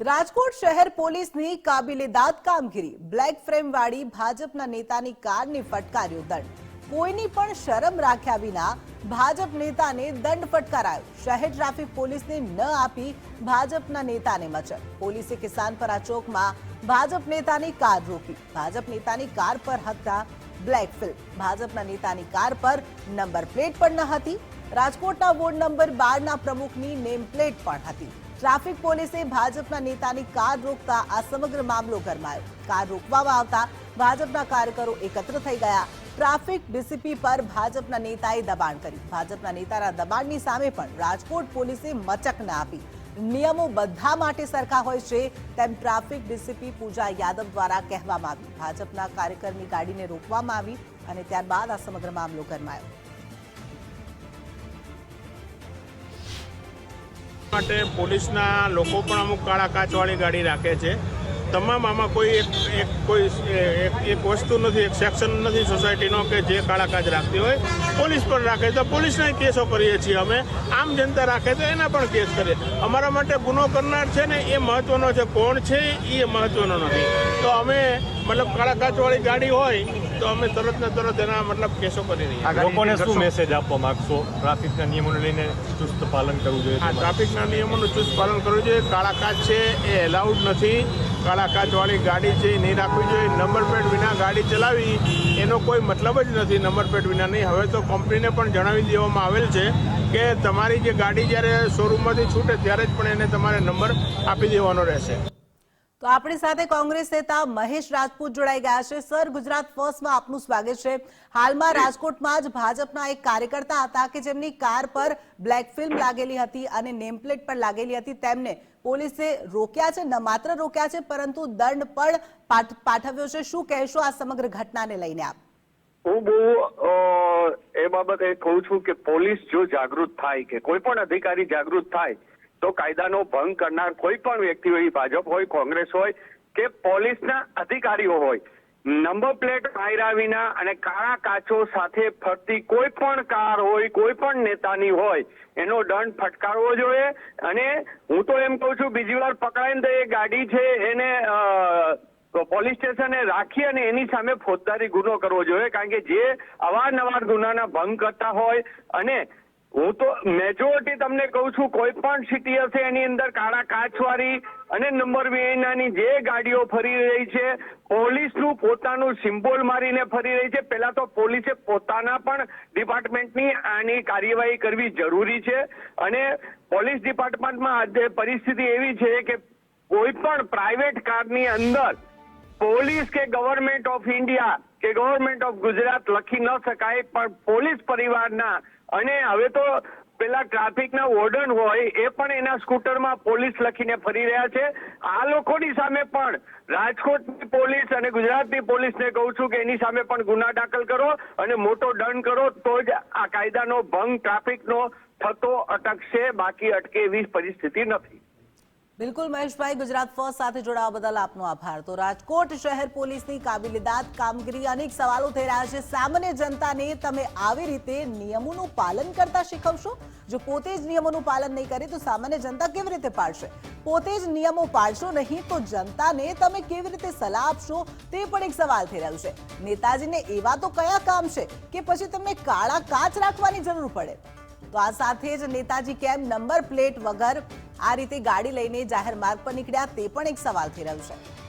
રાજકોટ શહેર પોલીસની કાબિલેદાદ કામગીરી. બ્લેક ફ્રેમ વાળી ભાજપના નેતાની કારને ફટકાર્યો દંડ. કોઈની પણ શરમ રાખ્યા વિના ભાજપ નેતાને દંડ ફટકારાયો. શહેર ટ્રાફિક પોલીસને ન આપી ભાજપના નેતાને મચર પોલીસે કિસાનપરા ચોકમાં ભાજપ નેતાની કાર રોકી. ભાજપ નેતાની કાર પર હતા બ્લેક ફિલ્મ. ભાજપના નેતાની કાર પર નંબર પ્લેટ પણ ન હતી. રાજકોટના વોર્ડ નંબર બારના પ્રમુખની નેમ પ્લેટ પણ હતી. ટ્રાફિક પોલીસે ભાજપના નેતાની કાર રોકતા આ સમગ્ર મામલો ગરમાયો. કાર રોકવામાં આવતા ભાજપના કાર્યકરો એકત્ર થઈ ગયા. ટ્રાફિક ડીસીપી પર ભાજપના નેતાએ દબાણ કર્યું ભાજપના નેતાના દબાણની સામે પણ રાજકોટ પોલીસે મચક ન આપી. નિયમો બધા માટે સરખા હોય છે તેમ ટ્રાફિક ડીસીપી પૂજા યાદવ દ્વારા કહેવામાં આવ્યું ભાજપના કાર્યકરની ગાડીને રોકવામાં આવી અને ત્યારબાદ આ સમગ્ર મામલો ગરમાયો. માટે પોલીસના લોકો પણ અમુક કાળા કાચવાળી ગાડી રાખે છે. તમામ આમાં કોઈ એક એક કોઈ એક વસ્તુ નથી, એક સેક્શન નથી સોસાયટીનો કે જે કાળા કાચ રાખતી હોય, પોલીસ પણ રાખે તો પોલીસના કેસો કરીએ છીએ અમે. આમ જનતા રાખે તો એના પણ કેસ કરીએ. અમારા માટે ગુનો કરનાર છે ને, એ મહત્વનો છે. કોણ છે, એ મહત્વનો નથી. તો અમે મતલબ કાળા કાચવાળી ગાડી હોય તો અમે તરત ને તરત એના મતલબ કેસો કરી રહ્યા લોકોને શું મેસેજ આપવા માંગશો? ટ્રાફિકના નિયમોને લઈને ચુસ્ત પાલન કરવું જોઈએ આ ટ્રાફિકના નિયમોનું ચુસ્ત પાલન કરવું જોઈએ. કાળા કાચ છે એ એલાઉડ નથી. કાળા કાચવાળી ગાડી છે એ નહીં રાખવી જોઈએ. નંબર પ્લેટ વિના ગાડી ચલાવી એનો કોઈ મતલબ જ નથી નંબર પ્લેટ વિના નહીં. હવે તો કંપનીને પણ જણાવી દેવામાં આવેલ છે કે તમારી જે ગાડી જ્યારે શોરૂમમાંથી છૂટે ત્યારે જ પણ એને તમારે નંબર આપી દેવાનો રહેશે. તો આપણી સાથે કોંગ્રેસ નેતા મહેશ રાજપૂત જોડાઈ ગયા છે. સર, ગુજરાત ફર્સ્ટમાં આપનું સ્વાગત છે. હાલમાં રાજકોટમાં જ ભાજપના એક કાર્યકર્તા હતા કે જેમની કાર પર બ્લેક ફિલ્મ લાગેલી હતી અને નેમપ્લેટ પર લાગેલી હતી. તેમને પોલીસે રોક્યા છે, ન માત્ર રોક્યા છે, પરંતુ દંડ પણ પાઠવ્યો છે. શું કહેશો આ સમગ્ર ઘટનાને લઈને આપ? હું બહુ એ બાબતે કહું છું કે પોલીસ જો જાગૃત થાય કે કોઈ પણ અધિકારી જાગૃત થાય તો કાયદાનો ભંગ કરનાર કોઈ પણ વ્યક્તિ હોય, ભાજપ હોય, કોંગ્રેસ હોય કે પોલીસના અધિકારીઓ હોય, નંબર પ્લેટ માર્યા વિના અને કાળા કાચો સાથે ફરતી કોઈ પણ કાર હોય, કોઈ પણ નેતાની હોય, એનો દંડ ફટકારવો જોઈએ. અને હું તો એમ કહું છું, બીજી વાર પકડાઈને તો એ ગાડી છે એને પોલીસ સ્ટેશને રાખી અને એની સામે ફોજદારી ગુનો કરવો જોઈએ. કારણ કે જે અવારનવાર ગુનાના ભંગ કરતા હોય અને હું તો મેજોરિટી તમને કહું છું, કોઈ પણ સિટી હશે એની અંદર કાળા કાચવાળી અને નંબર વિનાની જે ગાડીઓ ફરી રહી છે, પોલીસનું પોતાનું સિમ્બોલ મારીને ફરી રહી છે. પહેલા તો પોલીસે પોતાના પણ ડિપાર્ટમેન્ટની આની કાર્યવાહી કરવી જરૂરી છે અને પોલીસ ડિપાર્ટમેન્ટમાં આજે પરિસ્થિતિ એવી છે કે કોઈ પણ પ્રાઇવેટ કારની અંદર પોલીસ કે ગવર્મેન્ટ ઓફ ઇન્ડિયા કે ગવર્મેન્ટ ઓફ ગુજરાત લખી ન શકાય, પણ પોલીસ પરિવારના અને હવે તો પેલા ટ્રાફિકના વોર્ડન હોય, એ પણ એના સ્કૂટરમાં પોલીસ લખીને ફરી રહ્યા છે. આ લોકોની સામે પણ રાજકોટની પોલીસ અને ગુજરાતની પોલીસને કહું છું કે એની સામે પણ ગુના દાખલ કરો અને મોટો દંડ કરો, તો જ આ કાયદાનો ભંગ ટ્રાફિકનો થતો અટકશે. બાકી અટકે એવી પરિસ્થિતિ નથી. બિલકુલ મહેશભાઈ ગુજરાત ફર્સ્ટ સાથે જોડાવા બદલ આપનો આભાર. તો રાજકોટ શહેર પોલીસની કાબિલેદાદ કામગીરી અનેક સવાલો થઈ રહ્યા છે. સામાન્ય જનતાને તમે આવી રીતે નિયમોનું પાલન કરતા શીખવશો? જો પોતે જ નિયમોનું પાલન નહીં કરે, તો સામાન્ય જનતા કેવી રીતે પાડશે પોતે જ નિયમો પાડશો નહીં, તો જનતાને તમે કેવી રીતે સલાહ આપશો? તે પણ એક સવાલ થઈ રહ્યો છે. નેતાજીને એવા તો કયા કામ છે કે પછી તમને કાળા કાચ રાખવાની જરૂર પડે? તો આ સાથે જ નેતાજી કેમ નંબર પ્લેટ વગર આ રીતે ગાડી લઈને જાહેર માર્ગ પર નીકળ્યા તે પણ એક સવાલ થઈ રહ્યું છે.